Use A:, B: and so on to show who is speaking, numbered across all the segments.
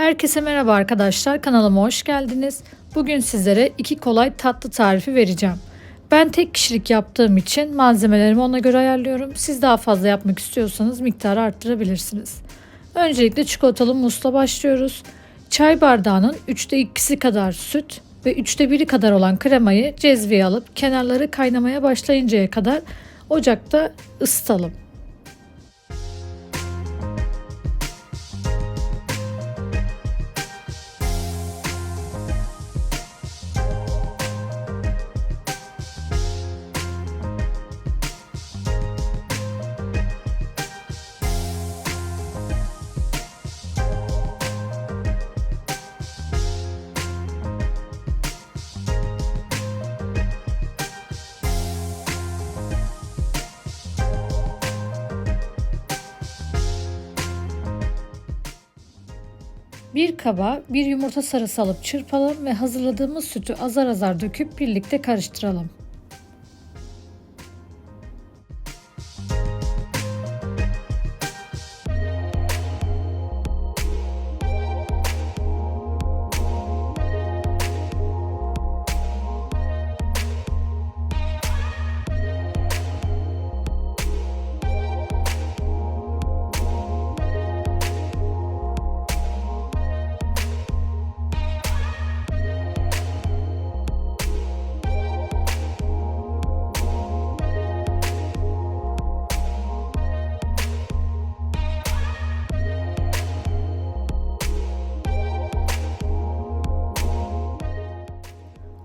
A: Herkese merhaba arkadaşlar. Kanalıma hoş geldiniz. Bugün sizlere iki kolay tatlı tarifi vereceğim. Ben tek kişilik yaptığım için malzemelerimi ona göre ayarlıyorum. Siz daha fazla yapmak istiyorsanız miktarı arttırabilirsiniz. Öncelikle çikolatalı musla başlıyoruz. Çay bardağının 3'te 2'si kadar süt ve 3'te 1'i kadar olan kremayı cezveye alıp kenarları kaynamaya başlayıncaya kadar ocakta ısıtalım. Bir kaba bir yumurta sarısı alıp çırpalım ve hazırladığımız sütü azar azar döküp birlikte karıştıralım.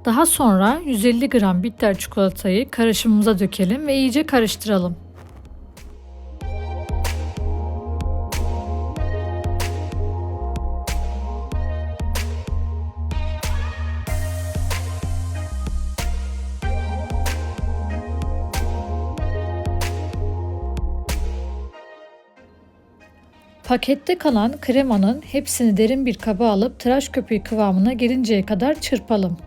A: Daha sonra 150 gram bitter çikolatayı karışımımıza dökelim ve iyice karıştıralım. Pakette kalan kremanın hepsini derin bir kaba alıp tıraş köpüğü kıvamına gelinceye kadar çırpalım.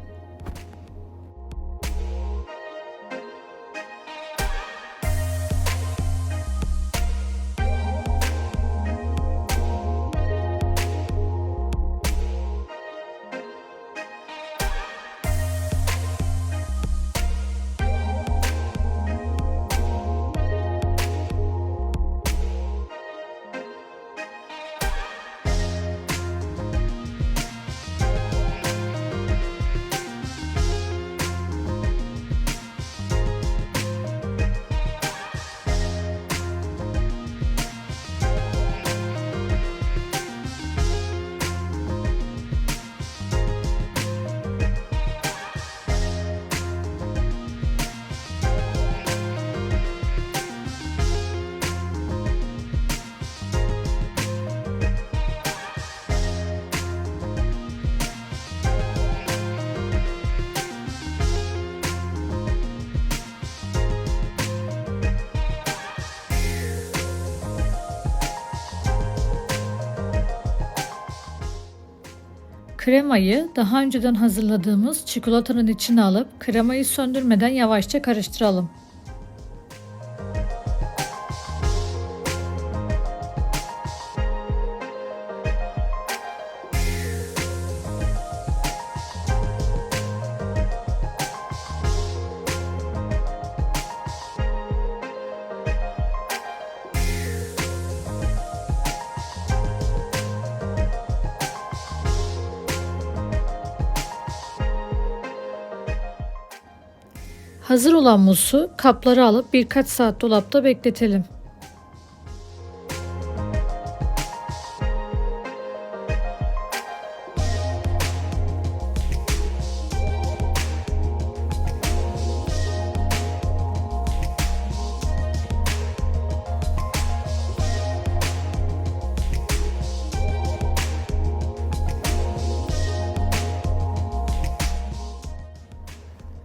A: Kremayı daha önceden hazırladığımız çikolatanın içine alıp kremayı söndürmeden yavaşça karıştıralım. Hazır olan musu kaplara alıp birkaç saat dolapta bekletelim.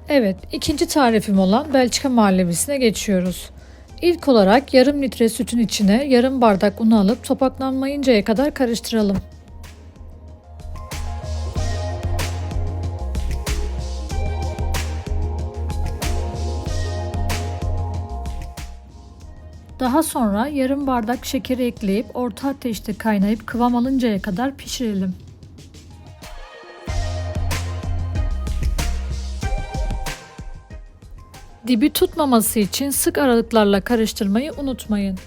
A: Evet, ikinci tarifim olan Belçika muhallebisine geçiyoruz. İlk olarak yarım litre sütün içine yarım bardak un alıp topaklanmayıncaya kadar karıştıralım. Daha sonra yarım bardak şekeri ekleyip orta ateşte kaynayıp kıvam alıncaya kadar pişirelim. Dibi tutmaması için sık aralıklarla karıştırmayı unutmayın.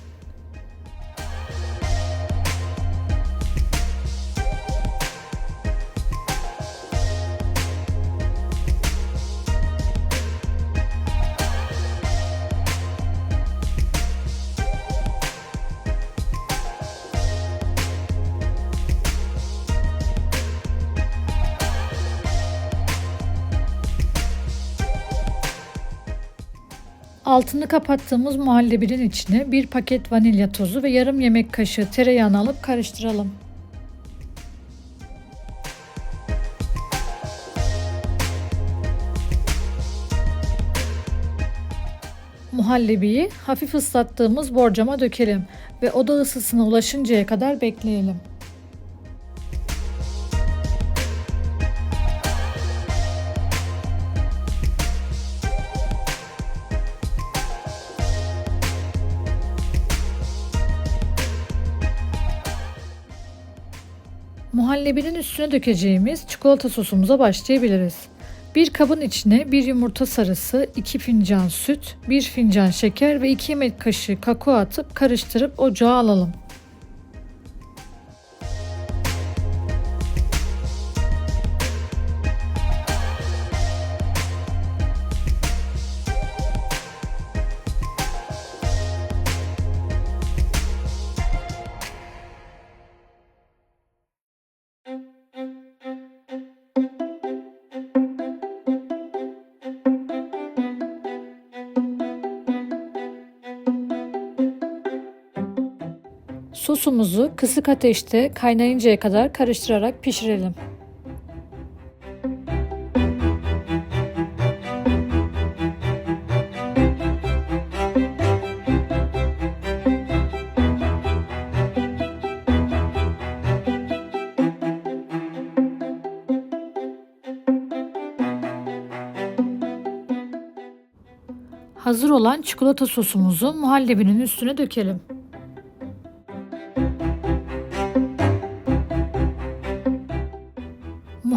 A: Altını kapattığımız muhallebinin içine bir paket vanilya tozu ve yarım yemek kaşığı tereyağını alıp karıştıralım. Muhallebiyi hafif ıslattığımız borcama dökelim ve oda ısısına ulaşıncaya kadar bekleyelim. Muhallebinin üstüne dökeceğimiz çikolata sosumuza başlayabiliriz. Bir kabın içine bir yumurta sarısı, 2 fincan süt, 1 fincan şeker ve 2 yemek kaşığı kakao atıp karıştırıp ocağa alalım. Sosumuzu kısık ateşte kaynayıncaya kadar karıştırarak pişirelim. Hazır olan çikolata sosumuzu muhallebinin üstüne dökelim.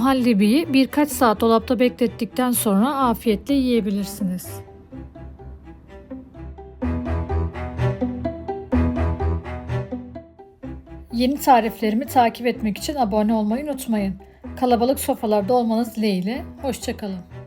A: Muhallebiyi birkaç saat dolapta beklettikten sonra afiyetle yiyebilirsiniz. Yeni tariflerimi takip etmek için abone olmayı unutmayın. Kalabalık sofralarda olmanız dileğiyle. Hoşçakalın.